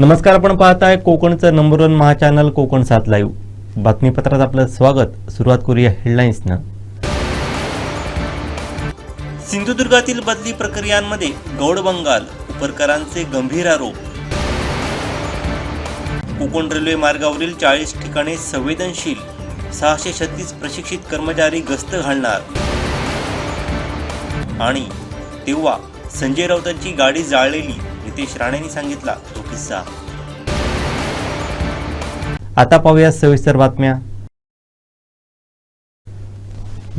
नमस्कार आपण पाहताय कोकणचं नंबर वन महाचॅनल कोकण सात लाईव्ह बातमीपत्रात आपलं स्वागत. सुरुवात करूया हेडलाईन्सनं सिंधुदुर्गातील बदली प्रक्रियांमध्ये गौड बंगाल उपरकरांचे गंभीर आरोप. कोकण रेल्वे मार्गावरील चाळीस ठिकाणे संवेदनशील. सहाशे छत्तीस प्रशिक्षित कर्मचारी गस्त घालणार. आणि तेव्हा संजय राऊतांची गाडी जाळलेली. सतीश राणेंनी सांगितला तो किस्सा. आता पाहूया सविस्तर बातम्या.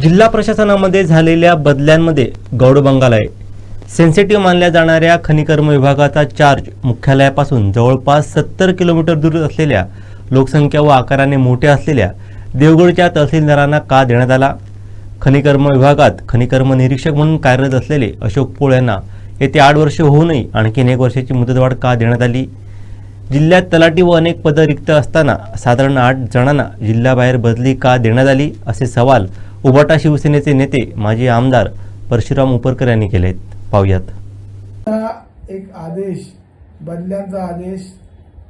जिल्हा प्रशासनामध्ये झालेल्या बदल्यांमध्ये गौड बंगाल आहे. सेन्सिटिव्ह मानल्या जाणाऱ्या खनिकर्म विभागाचा चार्ज मुख्यालयापासून जवळपास सत्तर किलोमीटर दूर असलेल्या लोकसंख्या व आकाराने मोठ्या असलेल्या देवगडच्या तहसीलदारांना का देण्यात आला? खनिकर्म विभागात खनिकर्म निरीक्षक म्हणून कार्यरत असलेले अशोक पोळ यांना येते आठ वर्ष होऊनही आणखीन एक वर्षाची मुदतवाढ का देण्यात आली? जिल्ह्यात तलाठी व अनेक पदं रिक्त असताना साधारण आठ जणांना जिल्ह्याबाहेर बदली का देण्यात आली? असे सवाल उबाटा शिवसेनेचे नेते माजी आमदार परशुराम उपरकर यांनी केलेत. पाहुयात. आता एक आदेश बदल्यांचा आदेश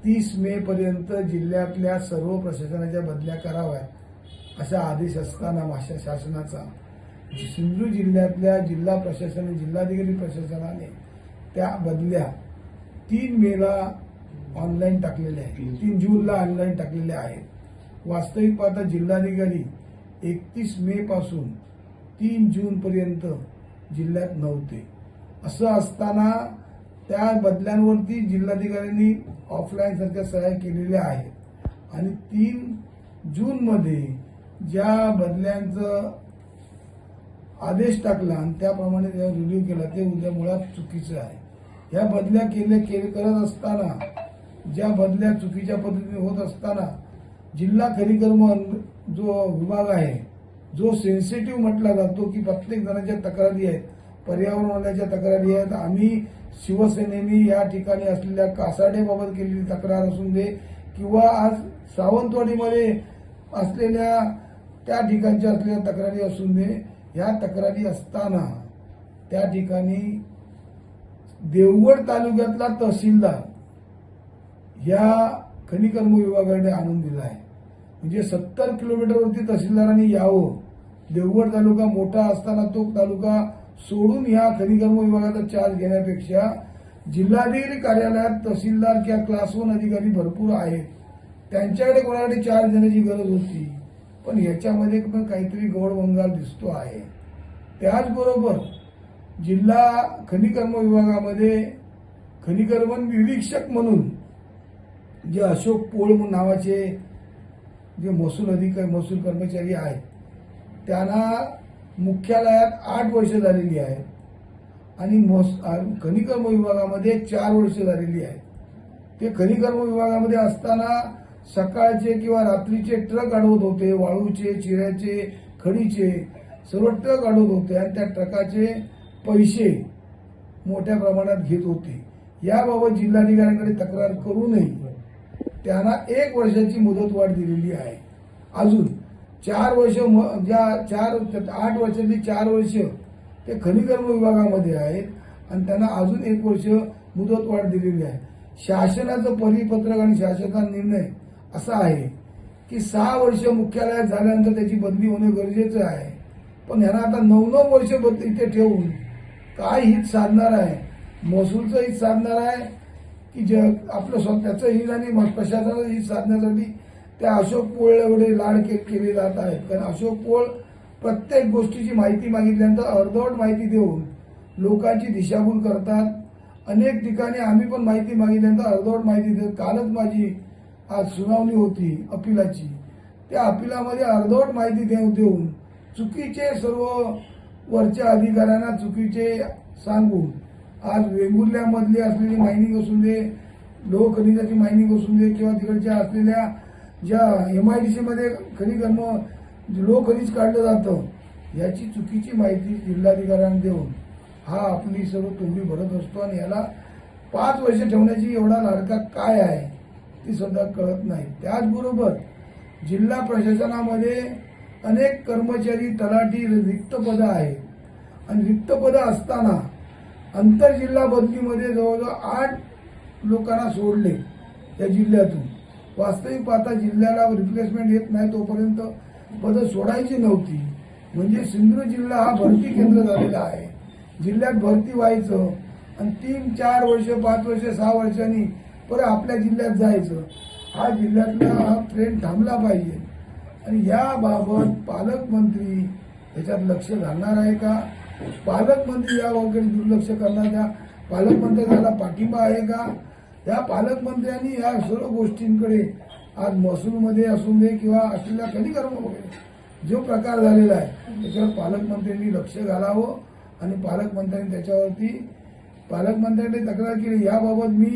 तीस मे पर्यंत जिल्ह्यातल्या सर्व प्रशासनाच्या बदल्या कराव्या असा आदेश असताना शासनाचा. सिंधू जिल्ह्यातल्या जिल्हा प्रशासन जिल्हाधिकारी प्रशासनाने त्या बदल्या तीन मेला ऑनलाईन टाकलेल्या आहेत. तीन. जूनला ऑनलाईन टाकलेल्या आहेत. वास्तविक पाहता जिल्हाधिकारी एकतीस मे पासून तीन जून पर्यंत जिल्ह्यात नव्हते. असं असताना त्या बदल्यांवरती जिल्हाधिकाऱ्यांनी ऑफलाईन सारख्या सह्या केलेल्या आहेत. आणि तीन जूनमध्ये ज्या बदल्यांचं आदेश टाकला आणि त्याप्रमाणे त्यावर रिव्ह्यू केला. ते उद्या मुळात चुकीचं आहे. या बदल्या केले केले करत असताना ज्या बदल्या चुकीच्या पद्धतीने होत असताना जिल्हा खनिकर्म जो विभाग आहे जो सेन्सिटिव्ह म्हटला जातो की प्रत्येक जणांच्या तक्रारी आहेत पर्यावरणवाल्याच्या तक्रारी आहेत. आम्ही शिवसेनेने या ठिकाणी असलेल्या कासाडेबाबत केलेली तक्रार असून दे किंवा आज सावंतवाडीमध्ये असलेल्या त्या ठिकाणच्या असलेल्या तक्रारी असून दे ह्या तक्रारी असताना त्या ठिकाणी देवगड तालुक्यातला तहसीलदार ह्या खनिकर्म विभागाने आणून दिला आहे. म्हणजे सत्तर किलोमीटरवरती तहसीलदारांनी यावं. देवगड तालुका मोठा असताना तो तालुका सोडून ह्या खनिकर्म विभागाचा चार्ज घेण्यापेक्षा जिल्हाधिकारी कार्यालयात तहसीलदार किंवा क्लास वन अधिकारी भरपूर आहेत. त्यांच्याकडे कोणाकडे चार्ज देण्याची गरज होती? पण याच्यामध्ये पण काहीतरी गौड दिसतो आहे. त्याचबरोबर जिल्हा खनिकर्म विभागामध्ये खनिकर्म निरीक्षक म्हणून जे अशोक पोळ नावाचे जे महसूल अधिकारी महसूल कर्मचारी आहेत त्यांना मुख्यालयात आठ वर्ष झालेली आहेत आणि महस- खनिकर्म विभागामध्ये चार वर्ष झालेली आहेत. ते खनिकर्म विभागामध्ये असताना सकाळचे किंवा रात्रीचे ट्रक अडवत होते वाळूचे चिऱ्याचे खडीचे सर्व ट्रक अडवत होते आणि त्या ट्रकाचे पैसे मोठ्या प्रमाणात घेत होते. याबाबत जिल्हाधिकाऱ्यांकडे तक्रार करूनही त्यांना एक वर्षाची मुदतवाढ दिलेली आहे. अजून चार वर्ष म- ज्या चार आठ वर्षातली चार वर्ष ते खनिकर्म विभागामध्ये आहेत आणि त्यांना अजून एक वर्ष मुदतवाढ दिलेली आहे. शासनाचं परिपत्रक आणि शासनाचा निर्णय असा आहे की सहा वर्ष मुख्यालयात झाल्यानंतर त्याची बदली होणे गरजेचं आहे. पण ह्यांना आता नऊ नऊ वर्ष बदली इथे ठेवून काय हित साधणार आहे? महसूलचं हित साधणार आहे की जे आपलं स्वतःचं हित आणि प्रशासनाचं हित साधण्यासाठी त्या अशोक पोळ एवढे लाड के केले जात आहेत? कारण अशोक पोळ प्रत्येक गोष्टीची माहिती मागितल्यानंतर अर्धवट माहिती देऊन लोकांची दिशाभूल करतात. अनेक ठिकाणी आम्ही पण माहिती मागितल्यानंतर अर्धवट माहिती देत. कालच माझी आज सुनावणी होती अपिलाची. त्या अपिलामध्ये अर्धवट माहिती देऊ देऊन चुकीचे सर्व वरच्या अधिकाऱ्यांना चुकीचे सांगून आज वेंगुर्ल्यामधली असलेली मायनिंग असून दे लोह खनिजाची मायनिंग असून दे किंवा तिकडच्या असलेल्या ज्या एम आय डी सीमध्ये खनिकर्म लोह खनिज काढलं जातं याची चुकीची माहिती जिल्हाधिकाऱ्यांना देऊन हा आपली सर्व तोंडी भरत असतो आणि याला पाच वर्ष ठेवण्याची एवढा लाडका काय आहे? ती सुद्धा कळत नाही. त्याचबरोबर जिल्हा प्रशासनामध्ये अनेक कर्मचारी तलाठी रिक्त पदं आहेत. आणि रिक्त पदं असताना आंतरजिल्हा बदलीमध्ये जवळजवळ आठ लोकांना सोडले या जिल्ह्यातून. वास्तविक पाहता जिल्ह्याला रिप्लेसमेंट येत नाही तोपर्यंत पदं सोडायची नव्हती. म्हणजे सिंधुदुर्ग जिल्हा हा भरती केंद्र झालेला आहे. जिल्ह्यात भरती व्हायचं आणि तीन चार वर्ष पाच वर्ष सहा वर्षांनी परत आपल्या जिल्ह्यात जायचं. हा जिल्ह्यातला हा ट्रेंड थांबला पाहिजे. आणि याबाबत पालकमंत्री याच्यात लक्ष घालणार आहे का? पालकमंत्री याबाबत दुर्लक्ष करणार का? पालकमंत्र्याला पाठिंबा आहे का? या पालकमंत्र्यांनी या सर्व गोष्टींकडे आज महसूलमध्ये असू दे किंवा असलेल्या खनिकर्म वगैरे जो प्रकार झालेला आहे त्याच्यावर पालकमंत्र्यांनी लक्ष घालावं आणि पालकमंत्र्यांनी त्याच्यावरती पालकमंत्र्यांनी तक्रार केली. याबाबत मी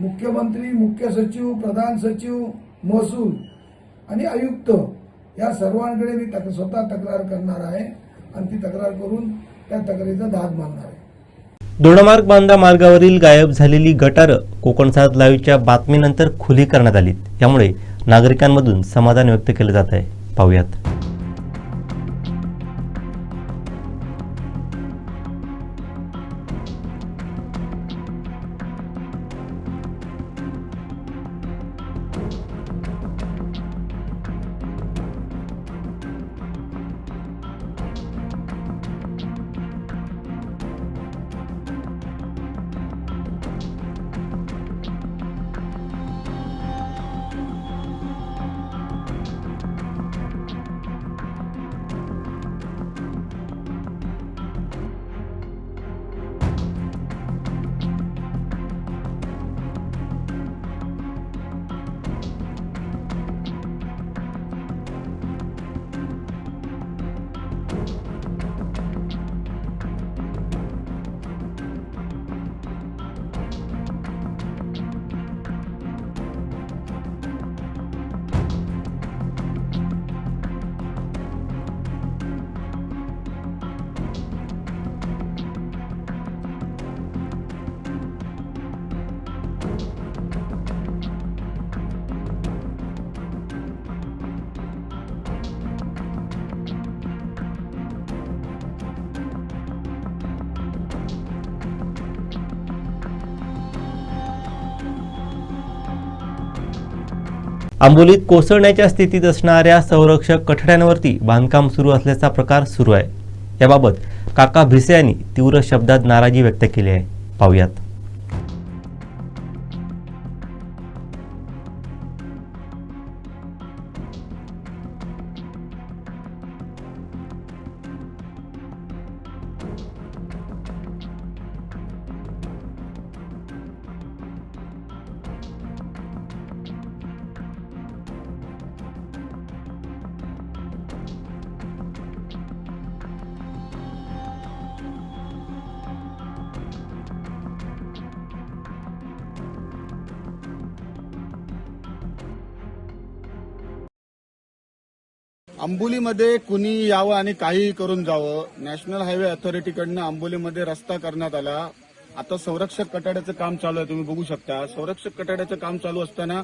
मुख्यमंत्री मुख्य सचिव प्रधान सचिव महसूल आणि आयुक्त या सर्वांकडे मी तक स्वतः तक्रार करणार आहे आणि ती तक्रार करून त्या तक्रारीचा दाद मानणार आहे. दोडमार्ग बांधा मार्गावरील गायब झालेली गटारं कोकणसात लाईव्हच्या बातमीनंतर खुली करण्यात आली यामुळे नागरिकांमधून समाधान व्यक्त केलं जात आहे. पाहुयात. आंबोलीत कोसळण्याच्या स्थितीत असणाऱ्या संरक्षक कठड्यांवरती बांधकाम सुरू असल्याचा प्रकार सुरू आहे. याबाबत काका भिसे यांनी तीव्र शब्दात नाराजी व्यक्त केली आहे. पाहुयात. आंबोलीमध्ये कुणी यावं आणि काहीही करून जावं नॅशनल हायवे अथॉरिटीकडनं आंबोलीमध्ये रस्ता करण्यात आला. आता संरक्षक कटाड्याचं काम चालू आहे तुम्ही बघू शकता. संरक्षक कटाड्याचं काम चालू असताना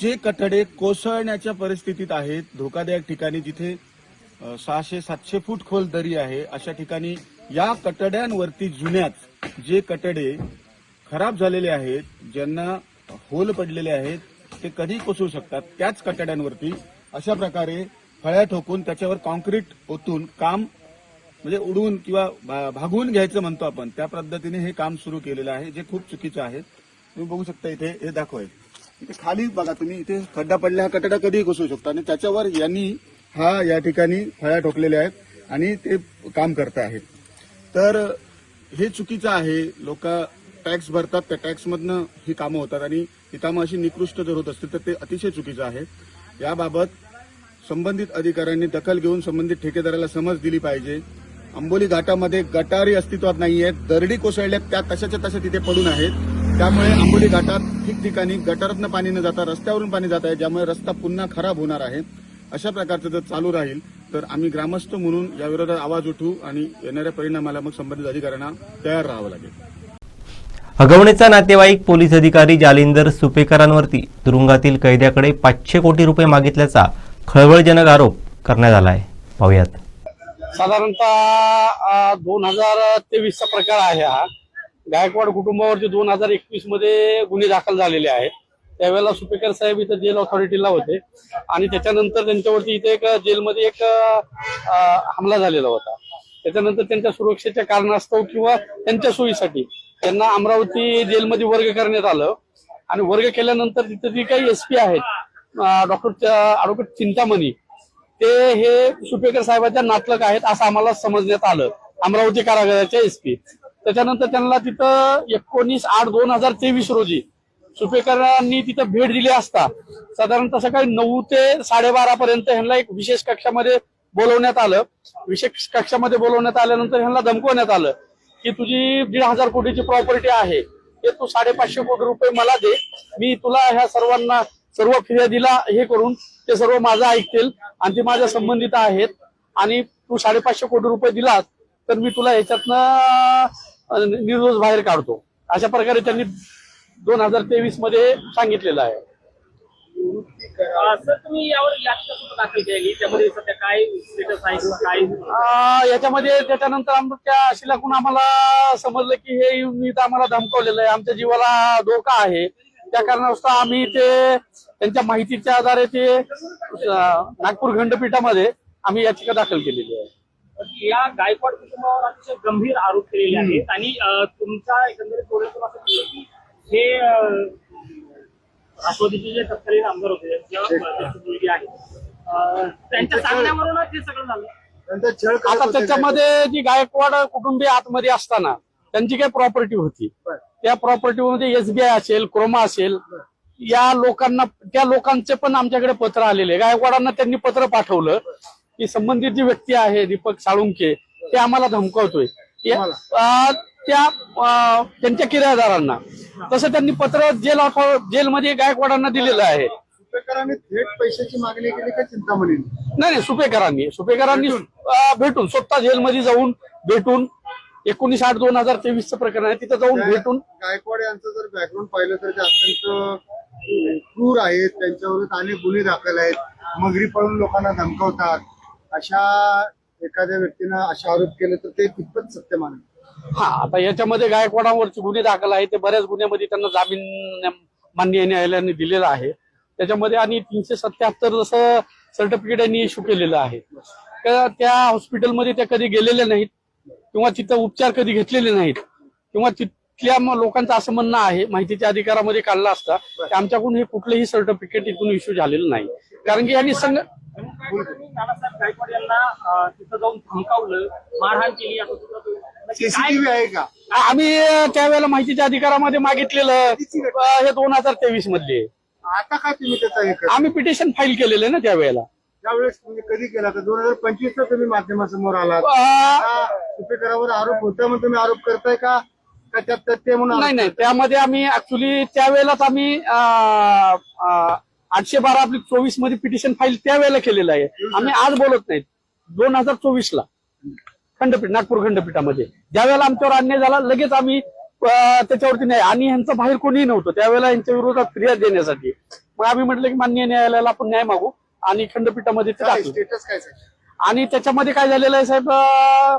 जे कठडे कोसळण्याच्या परिस्थितीत आहेत धोकादायक ठिकाणी जिथे सहाशे सातशे फूट खोल दरी आहे अशा ठिकाणी या कटड्यांवरती जुन्याच जे कटडे खराब झालेले आहेत ज्यांना होल पडलेले आहेत ते कधी कोसळू शकतात. त्याच कटड्यांवरती अशा प्रकारे फळ्या ठोकून त्याच्यावर कॉन्क्रीट ओतून काम म्हणजे उडवून किंवा भा- भागवून घ्यायचं म्हणतो आपण त्या पद्धतीने हे काम सुरू केलेलं आहे जे खूप चुकीचं आहे. तुम्ही बघू शकता इथे हे दाखवाय इथे खाली बघा तुम्ही इथे खड्डा पडला हा कटडा कधीही घुसू शकता. आणि त्याच्यावर यांनी हा या ठिकाणी फळ्या ठोकलेल्या आहेत आणि ते काम करत आहेत. तर हे चुकीचं आहे. लोक टॅक्स भरतात त्या टॅक्समधनं ही कामं होतात. आणि ही कामं अशी निकृष्ट जर होत असतील तर ते अतिशय चुकीचं आहे. याबाबत संबंधित अधिकाऱ्यांनी दखल घेऊन संबंधित ठेकेदाराला समज दिली पाहिजे. आंबोली घाटामध्ये गटारी अस्तित्वात नाही आहेत दरडी कोसळल्यात त्या तशाच्या तशा तिथे पडून आहेत. त्यामुळे आंबोली घाटात ठिकठिकाणी गटारातनं पाणी न जाता रस्त्यावरून पाणी जात आहे. ज्यामुळे रस्ता पुन्हा खराब होणार आहे. अशा प्रकारचं जर चालू राहील तर आम्ही ग्रामस्थ म्हणून या विरोधात आवाज उठवू आणि येणाऱ्या परिणामाला मग संबंधित अधिकाऱ्यांना तयार राहावं लागेल. हगवणीचा नातेवाईक पोलीस अधिकारी जालिंदर सुपेकरांवरती तुरुंगातील कैद्याकडे पाचशे कोटी रुपये मागितल्याचा खळबळजनक आरोप करण्यात आला आहे पाहुयात. साधारणतः दोन हजार तेवीसचा प्रकार आहे हा. गायकवाड कुटुंबावरती दोन हजार एकवीसमध्ये गुन्हे दाखल झालेले आहेत. त्यावेळेला सुपेकर साहेब इथे जेल ऑथॉरिटीला होते. आणि त्याच्यानंतर त्यांच्यावरती इथे एक जेलमध्ये एक हमला झालेला होता. त्याच्यानंतर त्यांच्या सुरक्षेच्या कारणास्तव किंवा त्यांच्या सोयीसाठी त्यांना अमरावती जेलमध्ये वर्ग करण्यात आलं. आणि वर्ग केल्यानंतर तिथे जी काही एसपी आहेत डॉक्टर ॲडव्होकेट चिंतामणी ते हे सुपेकर साहेबांच्या नातलक आहेत असं आम्हाला समजण्यात आलं. अमरावती कारागृहाच्या एसपी त्याच्यानंतर त्यांना तिथं एकोणीस आठ दोन हजार तेवीस रोजी सुपेकरांनी तिथं भेट दिली असता. साधारणतः सकाळी नऊ ते साडेबारा पर्यंत ह्यांना एक विशेष कक्षामध्ये बोलवण्यात आलं. विशेष कक्षामध्ये बोलवण्यात आल्यानंतर ह्यांना धमकवण्यात आलं की तुझी दीड हजार कोटीची प्रॉपर्टी आहे. हे तू साडेपाचशे कोटी रुपये मला दे. मी तुला ह्या सर्वांना सर्व फिर्यादीला हे करून ते सर्व माझं ऐकतील आणि ते माझ्या संबंधित आहेत. आणि तू साडेपाचशे कोटी रुपये दिलात तर मी तुला ह्याच्यातनं अं, निर्दोष बाहेर काढतो. अशा प्रकारे त्यांनी दोन हजार तेवीसमध्ये सांगितलेलं आहे. याच्यामध्ये त्याच्यानंतर आमच्या शिलाकून आम्हाला समजलं की हे इथं आम्हाला धमकावलेलं आहे. आमच्या जीवाला धोका आहे. त्या कारणास्तव आम्ही ते त्यांच्या माहितीच्या आधारे ते नागपूर खंडपीठामध्ये आम्ही याचिका दाखल केलेली आहे. या गायकवाड कुटुंबावर अतिशय गंभीर आरोप केलेले आहेत आणि अं, तुमच्या एकंदरीत असं की हे राष्ट्रवादीचे जे तत्कालीन आमदार होते मुलगी आहे त्यांच्या सांगण्यावरूनच हे सगळं झालं. आता त्याच्यामध्ये जी गायकवाड कुटुंबीय आतमध्ये असताना त्यांची काही प्रॉपर्टी होती. त्या प्रॉपर्टीमध्ये एसबीआय असेल क्रोमा असेल या लोकांना त्या लोकांचे पण आमच्याकडे पत्र आलेले गायकवाडांना त्यांनी पत्र पाठवलं की संबंधित जी व्यक्ती आहे दीपक साळुंके ते आम्हाला धमकावतोय. त्या त्यांच्या किरायदारांना. तसं त्यांनी पत्र जेल जेलमध्ये गायकवाडांना दिलेलं आहे. सुपेकरांनी थेट पैशाची मागणी केली का चिंतामणी नाही नाही सुपेकरांनी. सुपेकरांनी भेटून स्वतः जेलमध्ये जाऊन भेटून एकोणीस आठ दोन हजार तेवीसचं प्रकरण आहे तिथं जाऊन भेटून गायकवाड यांचं जर बॅकग्राऊंड पाहिलं तर ते अत्यंत क्रूर आहेत. त्यांच्यावर अनेक गुन्हे दाखल आहेत. मगरी पळून लोकांना धमकावतात. अशा एखाद्या व्यक्तीनं असे आरोप केले तर ते कितपत सत्य मानेल हा आता याच्यामध्ये गायकवाडांवरचे गुन्हे दाखल आहे ते बऱ्याच गुन्ह्यामध्ये त्यांना जामीन मान्य न्यायालयाने दिलेला आहे. त्याच्यामध्ये आणि तीनशे सत्याहत्तर जसं सर्टिफिकेट यांनी इश्यू केलेलं आहे. त्या हॉस्पिटलमध्ये त्या कधी गेलेल्या नाहीत. किंवा तिथं उपचार कधी घेतलेले नाहीत किंवा तिथल्या लोकांचं असं म्हणणं आहे माहितीच्या अधिकारामध्ये काढला असता की आमच्याकडून हे कुठलंही सर्टिफिकेट इथून इश्यू झालेलं नाही. कारण की यांनी संघ तुम्ही नानासाहेब गायकवाड यांना अं, तिथं जाऊन धमकावलं मारहाण केली असं सुद्धा तुम्ही- नक्की काय सीसीटीव्ही आहे का? आम्ही त्यावेळेला माहितीच्या अधिकारामध्ये मागितलेलं हे दोन हजार तेवीस मधले आता का तुम्ही आम्ही पिटिशन फाईल केलेलं ना त्यावेळेला. त्यावेळेस तुम्ही कधी केला तर दोन हजार पंचवीस ला तुम्ही माध्यमासमोर का सुपेकरावर आरोप होता म्हणून तुम्ही आरोप करताय का? का त्यात तथ्य म्हणून नाही नाही. त्यामध्ये आम्ही ऍक्च्युली त्यावेळेलाच आम्ही आठशे बारा आपली चोवीसमध्ये पिटिशन फाईल त्यावेळेला केलेलं आहे. आम्ही आज बोलत नाहीत. दोन हजार चोवीस ला. खंडपीठ नागपूर खंडपीठामध्ये. ज्यावेळेला आमच्यावर अन्याय झाला लगेच आम्ही त्याच्यावरती नाही आणि यांचं बाहेर कोणीही नव्हतं. त्यावेळेला यांच्या विरोधात फिर्याद देण्यासाठी. मग आम्ही म्हटलं की मान्य न्यायालयाला आपण न्याय मागू. आणि खंडपीठामध्ये ते काय टाकलं स्टेटस काय सांगता? आणि त्याच्यामध्ये काय झालेलं आहे साहेब अं,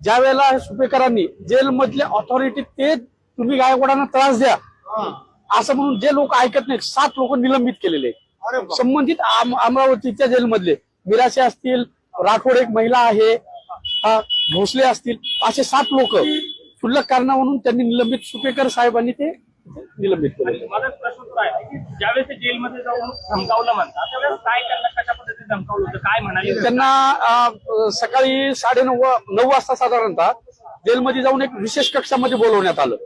ज्या वेळेला सुपेकरांनी जेलमधले ऑथॉरिटी ते तुम्ही गायकवाडांना त्रास द्या हा. असं म्हणून जे लोक ऐकत नाहीत सात लोक निलंबित केलेले आहेत. अरे बाप. संबंधित आम- अमरावतीच्या जेलमधले मिराशे असतील राठोड एक महिला आहे हा, भोसले असतील असे सात लोक क्षुल्लक कारणा म्हणून त्यांनी निलंबित सुपेकर साहेबांनी ते निलंबित केले. माझा प्रश्न सुद्धा आहे की ज्यावेळेस ते जेलमध्ये जाऊन धमकावलं म्हणतात त्यावेळेस काय त्यांना कशा पद्धतीने धमकावलं होतं काय म्हणाले? त्यांना अं, सकाळी साडे नऊ नऊ वाजता साधारणतः जेलमध्ये जाऊन एक विशेष कक्षामध्ये बोलवण्यात आलं.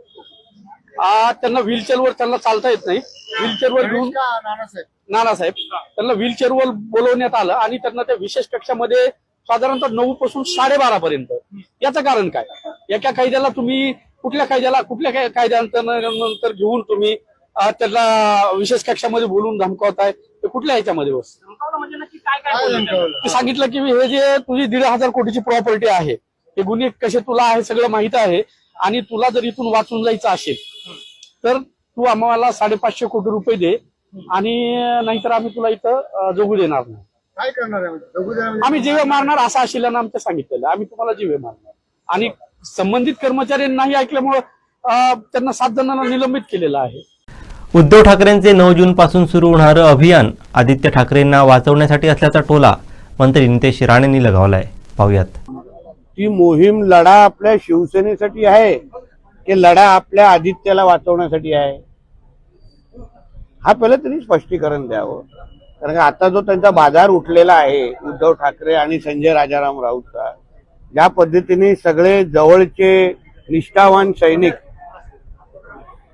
आ, त्यांना व्हीलचेअरवर त्यांना चालता येत नाही. व्हीलचेअरवर घेऊन का? नानासाहेब. त्यांना व्हीलचेअरवर बोलवण्यात आलं आणि त्यांना त्या विशेष कक्षामध्ये साधारणतः नऊ पासून साडेबारा पर्यंत. याचं कारण काय? एका कायद्याला तुम्ही कुठल्या कायद्याला कुठल्या काय- कायद्यानंतर नंतर घेऊन तुम्ही त्याला विशेष कक्षामध्ये बोलून धमकावताय? ते कुठल्या ह्याच्यामध्ये बस? धमकावलं म्हणजे सांगितलं की हे जे तुझी दीड हजार कोटीची प्रॉपर्टी आहे हे गुन्हे कसे तुला आहे सगळं माहीत आहे आणि तुला जर इथून वाचून जायचं असेल तर तू आम्हाला साडेपाचशे कोटी रुपये दे आणि नाहीतर आम्ही तुला इथं जगू देणार नाही. काय करणार आम्ही जीवे मारणार असं आशिलानं आमच्या सांगितलेलं आम्ही तुम्हाला जीवे मारणार. आणि संबंधित कर्मचाऱ्यांनी नाही ऐकल्यामुळं त्यांना सात जणांना निलंबित केलेलं आहे. उद्धव ठाकरेंचे नऊ जून पासून सुरू होणारं अभियान आदित्य ठाकरेंना वाचवण्यासाठी असल्याचा टोला मंत्री नितेश राणेंनी लगावलाय. पाहुयात. ती मोहीम लढा आपल्या शिवसेनेसाठी आहे की लढा आपल्या आदित्याला वाचवण्यासाठी आहे? हा पहिलं तरी स्पष्टीकरण द्यावं. कारण का आता जो त्यांचा बाजार उठलेला आहे उद्धव ठाकरे आणि संजय राजाराम राऊतचा ज्या पद्धतीने सगळे जवळचे निष्ठावान सैनिक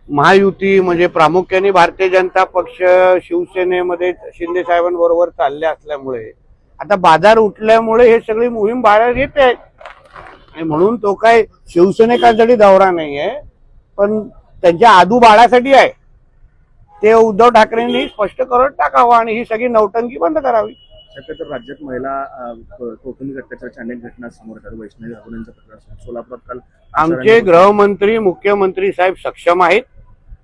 महायुती म्हणजे प्रामुख्याने भारतीय जनता पक्ष शिवसेनेमध्ये शिंदे साहेबांबरोबर चालले असल्यामुळे आता बाजार उठल्यामुळे हे सगळी मोहीम बाहेर येते आहे आणि म्हणून तो काय शिवसेनेकांसाठी दौरा नाही आहे पण त्यांच्या आदू बाळासाठी आहे. ते उद्धव ठाकरेंनी स्पष्ट करून टाकावं आणि ही सगळी नौटंकी बंद करावी. शक्यतो राज्यात महिला कौटुंबिक अत्याचाराच्या अनेक घटना समोर येतात. वैष्णवी अगोदरचं प्रकार. सोलापुरात काल आमचे गृहमंत्री मुख्यमंत्री साहेब सक्षम आहेत.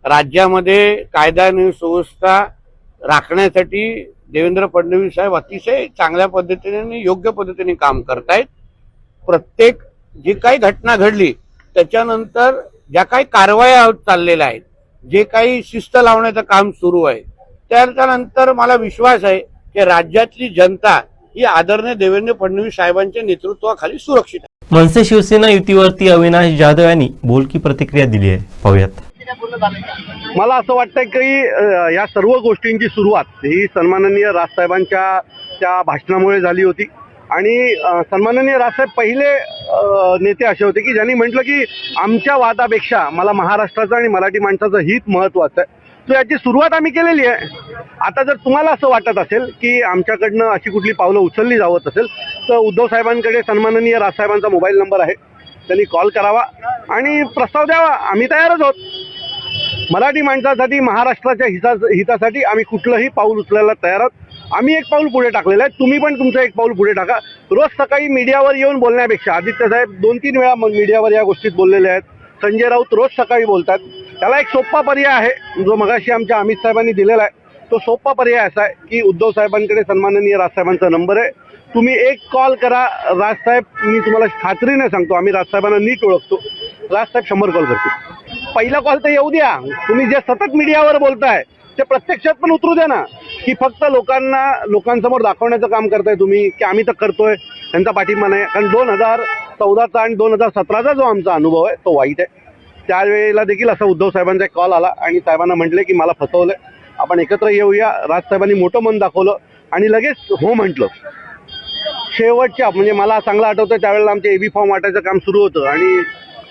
राज्यामध्ये कायदा आणि सुव्यवस्था राखण्यासाठी देवेंद्र फडणवीस साहेब अतिशय चांगल्या पद्धतीने आणि योग्य पद्धतीने काम करतायत. प्रत्येक जी काही घटना घडली त्याच्यानंतर ज्या काही कारवाया चाललेल्या आहेत जे काही शिस्त लावण्याचं काम सुरू आहे त्याच्यानंतर मला विश्वास आहे की राज्यातली जनता ही आदरणीय देवेंद्र फडणवीस साहेबांच्या नेतृत्वाखाली सुरक्षित आहे. मनसे शिवसेना युतीवरती अविनाश जाधव यांनी बोलकी प्रतिक्रिया दिली आहे. पाहुयात. मला असं वाटतं की या सर्व गोष्टींची सुरुवात ही सन्माननीय राजसाहेबांच्या त्या भाषणामुळे झाली होती. आणि सन्माननीय राजसाहेब पहिले नेते असे होते की ज्यांनी म्हटलं की आमच्या वादापेक्षा मला महाराष्ट्राचं आणि मराठी माणसाचं हित महत्त्वाचं आहे. तर याची सुरुवात आम्ही केलेली आहे. आता जर तुम्हाला असं वाटत असेल की आमच्याकडनं अशी कुठली पावलं उचलली जावत असेल तर उद्धव साहेबांकडे सन्माननीय राजसाहेबांचा मोबाईल नंबर आहे. त्यांनी कॉल करावा आणि प्रस्ताव द्यावा. आम्ही तयारच आहोत. मराठी माणसासाठी महाराष्ट्राच्या हिता हितासाठी आम्ही कुठलंही पाऊल उचलायला तयार आहोत. आम्ही एक पाऊल पुढे टाकलेलं आहे. तुम्ही पण तुमचं एक पाऊल पुढे टाका. रोज सकाळी मीडियावर येऊन बोलण्यापेक्षा आदित्य साहेब दोन तीन वेळा मीडियावर या गोष्टीत बोललेले आहेत. संजय राऊत रोज सकाळी बोलतात. त्याला एक सोपा पर्याय आहे जो मगाशी आमच्या अमित साहेबांनी दिलेला आहे. तो सोपा पर्याय असा आहे की उद्धव साहेबांकडे सन्माननीय राजसाहेबांचा नंबर आहे. तुम्ही एक कॉल करा. राजसाहेब मी तुम्हाला खात्रीने सांगतो. आम्ही राजसाहेबांना नीट ओळखतो. राजसाहेब शंभर कॉल करतो पहिला कॉल तर येऊ द्या. तुम्ही जे सतत मीडियावर बोलताय ते प्रत्यक्षात पण उतरू द्या ना. की फक्त लोकांना लोकांसमोर दाखवण्याचं काम करताय तुम्ही की आम्ही तर करतोय त्यांचा पाठिंबा नाही. कारण दोन हजार चौदाचा आणि दोन हजार सतराचा जो आमचा अनुभव आहे तो वाईट आहे. त्यावेळेला देखील असा उद्धव साहेबांचा एक कॉल आला आणि साहेबांना म्हटले की मला फसवलं आपण एकत्र येऊया. राजसाहेबांनी मोठं मन दाखवलं आणि लगेच हो म्हटलं. शेवटच्या म्हणजे मला चांगलं आठवतं त्यावेळेला आमचे एबी फॉर्म वाटायचं काम सुरू होतं आणि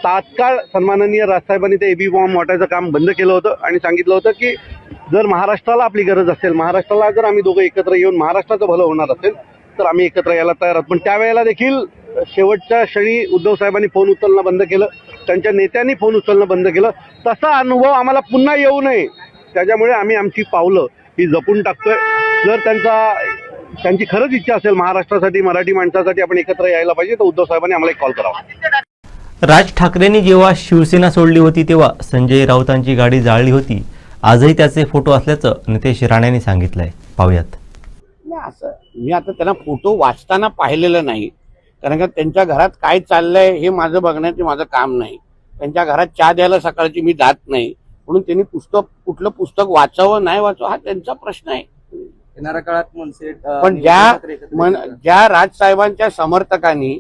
तात्काळ सन्माननीय राजसाहेबांनी ते एबी फॉर्म वाटायचं काम बंद केलं होतं आणि सांगितलं होतं की जर महाराष्ट्राला आपली गरज असेल महाराष्ट्राला जर आम्ही दोघं एकत्र येऊन महाराष्ट्राचं भलं होणार असेल तर आम्ही एकत्र यायला तयार आहोत. पण त्यावेळेला देखील शेवटच्या क्षणी उद्धव साहेबांनी फोन उचलणं बंद केलं त्यांच्या नेत्यांनी फोन उचलणं बंद केलं. तसा अनुभव आम्हाला पुन्हा येऊ नये. त्याच्यामुळे आम्ही आमची पावलं ही जपून टाकतोय. जर त्यांचा त्यांची खरंच इच्छा असेल महाराष्ट्रासाठी मराठी माणसासाठी आपण एकत्र यायला पाहिजे तर उद्धव साहेबांनी आम्हाला एक कॉल करावा. राज ठाकरेंनी जेव्हा शिवसेना सोडली होती तेव्हा संजय राऊतांची गाडी जाळली होती. आजही त्याचे फोटो असल्याचं नितेश राणेंनी सांगितलंय. पाहुयात. नाही असं मी आता त्यांना फोटो वाचताना पाहिलेलं नाही. कारण का त्यांच्या घरात काय चाललंय हे माझं बघण्याचे माझं काम नाही. त्यांच्या घरात चहा द्यायला सकाळची मी जात नाही. म्हणून त्यांनी पुस्तक कुठलं पुस्तक वाचावं नाही वाचावं हा त्यांचा प्रश्न आहे. येणाऱ्या काळात मनसे पण ज्या. ज्या राजसाहेबांच्या समर्थकांनी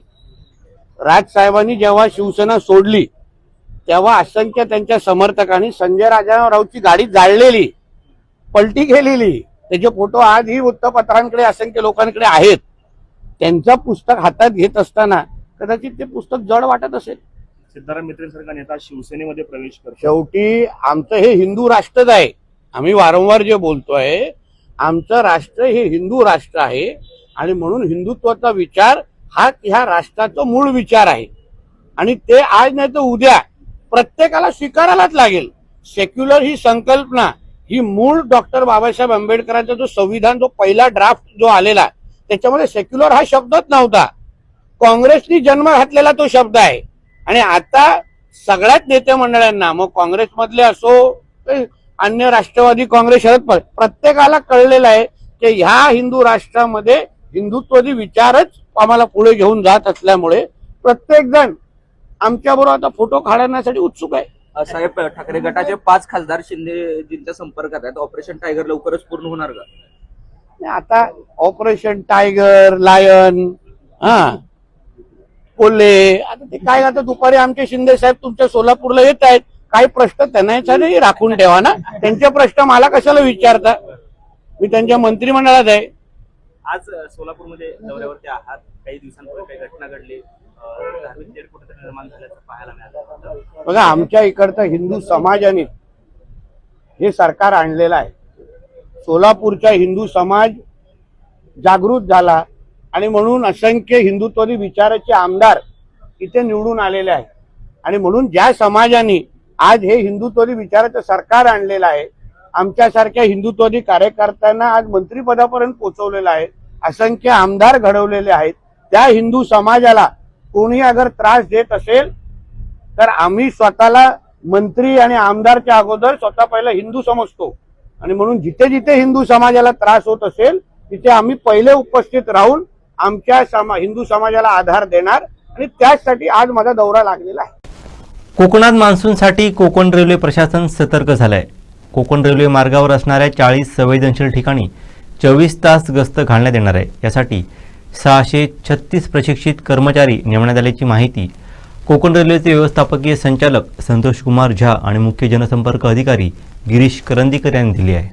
राजसाहेबांनी जेव्हा शिवसेना सोडली तेव्हा असंख्य त्यांच्या समर्थकांनी संजय राजारावची गाडी जाळलेली पलटी केलेली. त्याचे फोटो आजही वृत्तपत्रांकडे असंख्य लोकांकडे आहेत. त्यांचं पुस्तक हातात घेत असताना कदाचित ते पुस्तक जड वाटत असेल. सिद्धाराम मित्रेंसारखा नेता शिवसेनेमध्ये प्रवेश करतो शेवटी आमचं हे हिंदू राष्ट्रच आहे. आम्ही वारंवार जे बोलतोय आमचं राष्ट्र हे हिंदू राष्ट्र आहे आणि म्हणून हिंदुत्वाचा विचार हा ह्या राष्ट्राचा मूळ विचार आहे. आणि ते आज नाही तर उद्या प्रत्येकाला स्वीकारायलाच लागेल. सेक्युलर ही संकल्पना ही मूळ डॉक्टर बाबासाहेब आंबेडकरांचा जो संविधान जो पहिला ड्राफ्ट जो आलेला त्याच्यामध्ये सेक्युलर हा शब्दच नव्हता. काँग्रेसनी जन्म घातलेला तो शब्द आहे. आणि आता सगळ्याच नेते मंडळांना मग काँग्रेसमधले असो अन्य राष्ट्रवादी काँग्रेस शरद पवार प्रत्येकाला कळलेलं आहे की ह्या हिंदू राष्ट्रामध्ये हिंदुत्वादी विचारच आम्हाला पुढे घेऊन जात असल्यामुळे प्रत्येक जण आमच्या बरोबर आता फोटो काढण्यासाठी उत्सुक आहे. साहेब ठाकरे गटाचे पाच खासदार शिंदेजींच्या संपर्कात आहेत. ऑपरेशन टायगर लवकरच पूर्ण होणार का? आता ऑपरेशन टायगर लायन हा. कोल्हे आता ते काय आता दुपारी आमचे शिंदे साहेब तुमच्या सोलापूरला येत आहेत. काही प्रश्न त्यांना राखून ठेवा ना. त्यांचे प्रश्न मला कशाला विचारता? मी त्यांच्या मंत्रिमंडळात आहे. आज सोलापूरमध्ये दौऱ्यावरती आहात. काही दिवसांपूर्वी काही घटना घडली. निर्माण झाल्याचं पाहायला मिळालं. बघा आमच्या इकडचं हिंदू समाजाने हे सरकार आणलेलं आहे. सोलापूरचा हिंदू समाज जागृत झाला. आणि म्हणून असंख्य हिंदुत्वरी विचाराचे आमदार इथे निवडून आलेले आहेत. आणि म्हणून ज्या समाजाने आज हे हिंदुत्वरी विचाराचं सरकार आणलेलं आहे आमच्यासारख्या हिंदुत्वरी कार्यकर्त्यांना आज मंत्रिपदापर्यंत पोहोचवलेलं आहे असंख्य आमदार घडवलेले आहेत त्या हिंदू समाजाला कोणी अगर त्रास देत असेल तर आम्ही स्वतःला मंत्री आणि आमदारच्या अगोदर स्वतः पहिला हिंदू समजतो. आणि म्हणून जिथे जिथे हिंदू समाजाला त्रास होत असेल तिथे आम्ही पहिले उपस्थित राहून आमच्या समा हिंदू समाजाला आधार देणार आणि त्याचसाठी आज माझा दौरा लागलेला आहे. कोकणात मान्सूनसाठी कोकण रेल्वे प्रशासन सतर्क झालंय. कोकण रेल्वे मार्गावर असणाऱ्या चाळीस संवेदनशील ठिकाणी चोवीस तास गस्त घालण्यात येणार आहे. यासाठी सहाशे छत्तीस प्रशिक्षित कर्मचारी नेमण्यात आल्याची माहिती कोकण रेल्वेचे व्यवस्थापकीय संचालक संतोष कुमार झा आणि मुख्य जनसंपर्क अधिकारी गिरीश करंदीकर यांनी दिली आहे.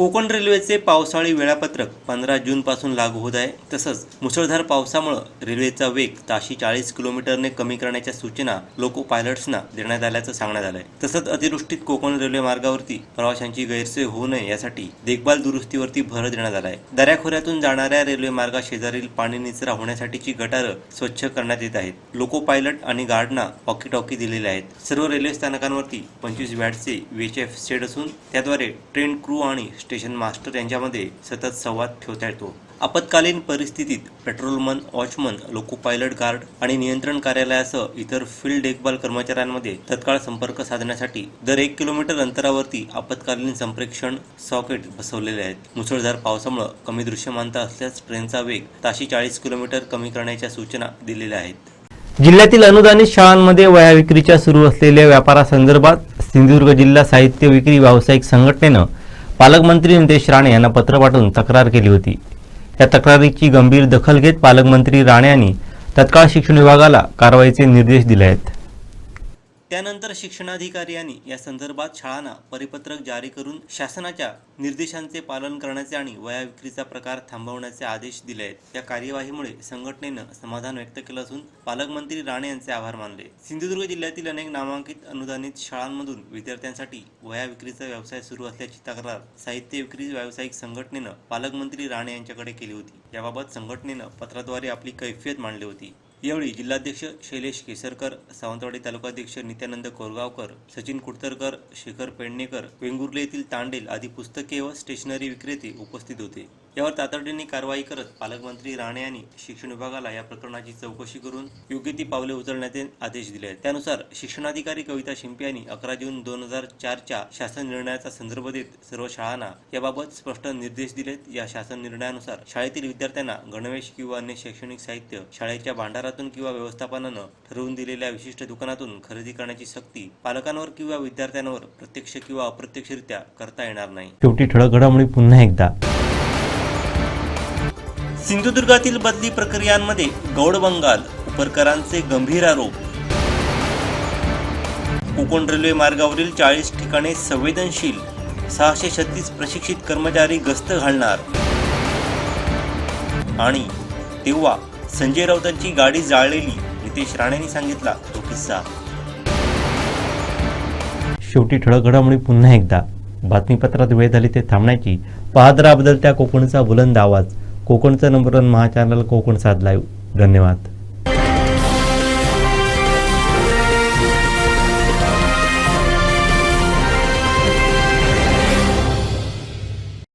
कोकण रेल्वेचे पावसाळी वेळापत्रक पंधरा जूनपासून लागू होत आहे. तसंच मुसळधार पावसामुळं रेल्वेचा वेग ताशी चाळीस किलोमीटरने कमी करण्याच्या सूचना लोको पायलट्सना देण्यात आल्याचं सांगण्यात आलंय. तसंच अतिवृष्टीत कोकण रेल्वे मार्गावरती प्रवाशांची गैरसोय होऊ नये यासाठी देखभाल दुरुस्तीवरती भर देण्यात आलाय. दऱ्याखोऱ्यातून जाणाऱ्या रेल्वे मार्गाशेजारील पाणी निचरा होण्यासाठीची गटारं स्वच्छ करण्यात येत आहेत. लोको पायलट आणि गार्डना ऑकी टॉकी दिलेले आहेत. सर्व रेल्वे स्थानकांवरती पंचवीस वॅटचे व्हीएचएफ सेट असून त्याद्वारे ट्रेन क्रू आणि स्टेशन मास्टर यांच्यामध्ये सतत संवाद ठेवता येतो. आपत्कालीन परिस्थितीत patrolman watchman loco pilot guard आणि नियंत्रण कार्यालयासह इतर फील्ड देखभाल कर्मचाऱ्यांमध्ये तत्काळ संपर्क साधण्यासाठी दर एक किलोमीटर अंतरावरती आपत्कालीन संप्रेक्षण सॉकेट बसवलेले आहेत. मुसळधार पावसामुळे कमी दृश्यमानता असल्यास ट्रेनचा वेग ताशी चाळीस किलोमीटर कमी करण्याच्या सूचना दिलेल्या आहेत. जिल्ह्यातील अनुदानित शाळांमध्ये वया विक्रीच्या सुरू असलेल्या व्यापारासंदर्भात सिंधुदुर्ग जिल्हा साहित्य विक्री व्यावसायिक संघटनेनं पालकमंत्री नितेश राणे यांना पत्र पाठवून तक्रार केली होती. या तक्रारीची गंभीर दखल घेत पालकमंत्री राणे यांनी तत्काळ शिक्षण विभागाला कारवाईचे निर्देश दिले आहेत. त्यानंतर शिक्षणाधिकारी यांनी या संदर्भात शाळांना परिपत्रक जारी करून शासनाच्या निर्देशांचे पालन करण्याचे आणि वया विक्रीचा प्रकार थांबवण्याचे आदेश दिले आहेत. या कार्यवाहीमुळे संघटनेनं समाधान व्यक्त केलं असून पालकमंत्री राणे यांचे आभार मानले. सिंधुदुर्ग जिल्ह्यातील अनेक नामांकित अनुदानित शाळांमधून विद्यार्थ्यांसाठी वया विक्रीचा व्यवसाय सुरू असल्याची तक्रार साहित्य विक्री व्यावसायिक संघटनेनं पालकमंत्री राणे यांच्याकडे केली होती. याबाबत संघटनेनं पत्राद्वारे आपली कैफियत मांडली होती. यावेळी जिल्हाध्यक्ष शैलेश केसरकर सावंतवाडी तालुकाध्यक्ष नित्यानंद कोरगावकर सचिन कुडतरकर शेखर पेडणेकर वेंगुर्ले येथील तांडेल आदी पुस्तके व स्टेशनरी विक्रेते उपस्थित होते. यावर तातडीने कारवाई करत पालकमंत्री राणे यांनी शिक्षण विभागाला या प्रकरणाची चौकशी करून योग्य ती पावले उचलण्याचे आदेश दिले आहेत. त्यानुसार शिक्षणाधिकारी कविता शिंपे यांनी अकरा जून दोन हजार चारच्या शासन निर्णयाचा संदर्भ देत सर्व शाळांना याबाबत स्पष्ट निर्देश दिलेत. या शासन निर्णयानुसार शाळेतील विद्यार्थ्यांना गणवेश किंवा अन्य शैक्षणिक साहित्य शाळेच्या भांडारातून किंवा व्यवस्थापनानं ठरवून दिलेल्या विशिष्ट दुकानातून खरेदी करण्याची सक्ती पालकांवर किंवा विद्यार्थ्यांवर प्रत्यक्ष किंवा अप्रत्यक्षरित्या करता येणार नाही. शेवटी ठळक घडामोडी पुन्हा एकदा. सिंधुदुर्गातील बदली प्रक्रियांमध्ये गौड बंगाल उपरकरांचे गंभीर आरोप. कोकण रेल्वे मार्गावरील चाळीस ठिकाणे संवेदनशील सहाशे छत्तीस प्रशिक्षित कर्मचारी गस्त घालणार. आणि तेव्हा संजय राऊतांची गाडी जाळलेली नितेश राणेंनी सांगितला तो किस्सा. शेवटी ठळक घडामोडी पुन्हा एकदा. बातमीपत्रात वेळ झाली ते थांबण्याची पाहत राहा बदलत्या कोकणचा बुलंद आवाज. कोकणचं नंबर वन महाचॅनल कोकण साध लाईव्ह धन्यवाद.